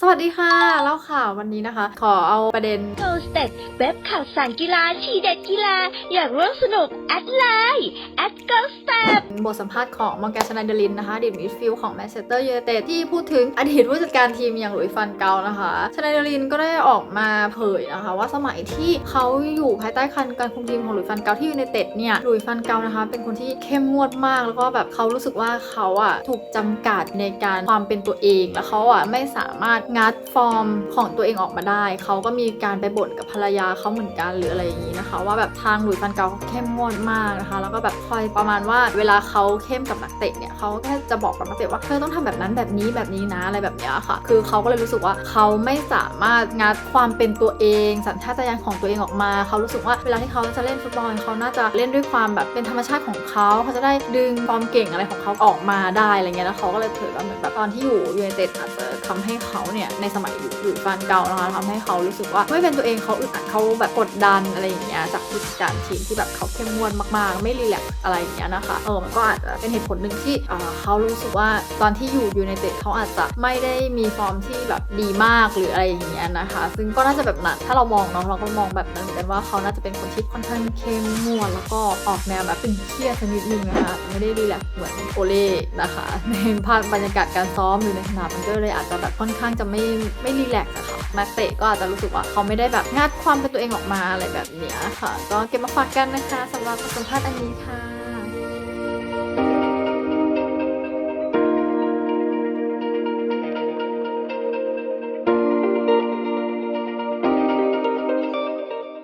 สวัสดีค่ะเล่าข่าววันนี้นะคะ ขอเอาประเด็นโ o สเต็ปเว็บข่าวสารกีฬาทีเด็ดกีฬา อยากร่วมสนุก แอดไลน์แอดเกิลสเต็ปบทสัมภาษณ์ของมอร์แกนชนาเดลินนะคะอดีตมิดฟิลด์ของแมนเชสเตอร์ยูไนเต็ดที่พูดถึงอดีตผู้จัดการทีมอย่างหลุยส์ฟันเกานะคะชนาเดลินก็ได้ออกมาเผยนะคะ ว่าสมัยที่เขาอยู่ภายใต้คันการคุมทีมของหลุยส์ฟันเกาที่ยูไนเต็ดเนี่ยหลุยส์ฟันเกานะคะ เป็นคนที่เข้มงวดมากแล้วก็แบบเขารู้สึกว่าเขาอะถูกจำกัดในการความเป็นตัวเองแล้วเขาอะไม่สามารถงัดฟอร์มของตัวเองออกมาได้ เขาก็มีการไปบ่นกับภรรยาเขาเหมือนกันหรืออะไรอย่างนี้นะคะ ว่าแบบทางหลุยส์ฟันเกาเขาเข้มงวดมากนะคะ แล้วก็แบบคอยประมาณว่าเวลาเขาเข้มกับนักเตะเนี่ยเขาแค่จะบอกกับนักเตะว่าเธอต้องทำแบบนั้นแบบนี้แบบนี้นะอะไรแบบนี้ค่ะ คือเขาก็เลยรู้สึกว่าเขาไม่สามารถงัดความเป็นตัวเอง สัญชาตญาณของตัวเองออกมา เขารู้สึกว่าเวลาที่เขาจะเล่นฟุตบอลเขาน่าจะเล่นด้วยความแบบเป็นธรรมชาติของเขาเขาจะได้ดึงความเก่งอะไรของเขาออกมาได้อะไรเงี้ยแล้วเขาก็เลยเผยว่าเหมือนแบบตอนที่อยู่ยูไนเต็ดอาจจะทำให้เขาเนี่ยในสมัยอยู่อยู่ฟันเก่านะคะทำให้เขารู้สึกว่าไม่เป็นตัวเองเขาอึดอัดเขาแบบกดดันอะไรอย่างเงี้ยจากผู้จัดการทีมที่แบบเขาเข้มงวดมากๆ ไม่รีแลกอะไรอย่างเงี้ยนะคะเออมันก็อาจจะเป็นเหตุผลหนึ่งที่เออเขารู้สึกว่าตอนที่อยู่ยูไนเต็ดเขาอาจจะไม่ได้มีฟอร์มที่แบบดีมากหรืออะไรอย่างเงี้ยนะคะ ซึ่งก็น่าจะแบบนั้นถ้าเรามองเนาะเราก็มองแบบนั้นเหมือนกันว่าเขาน่าจะเป็นคนที่ค่อนข้างเข้มงวดแล้วก็ออกแนวแบบตึงเครียดสักนิดนึงนะคะไม่ได้รีแลกเหมือนโอเล่นะคะในภาพบรรยากาศการซ้อมหรือในสนามมันก็เลยอาจจะแบบค่อนข้างจะไม่ไม่รีแลกซ์อะค่ะนักเตะก็อาจจะรู้สึกว่าเขาไม่ได้แบบงัดความเป็นตัวเองออกมาอะไรแบบเนี้ยค่ะ ก็เก็บมาฝากกันนะคะสำหรับบทสัมภาษณ์อันนี้ค่ะ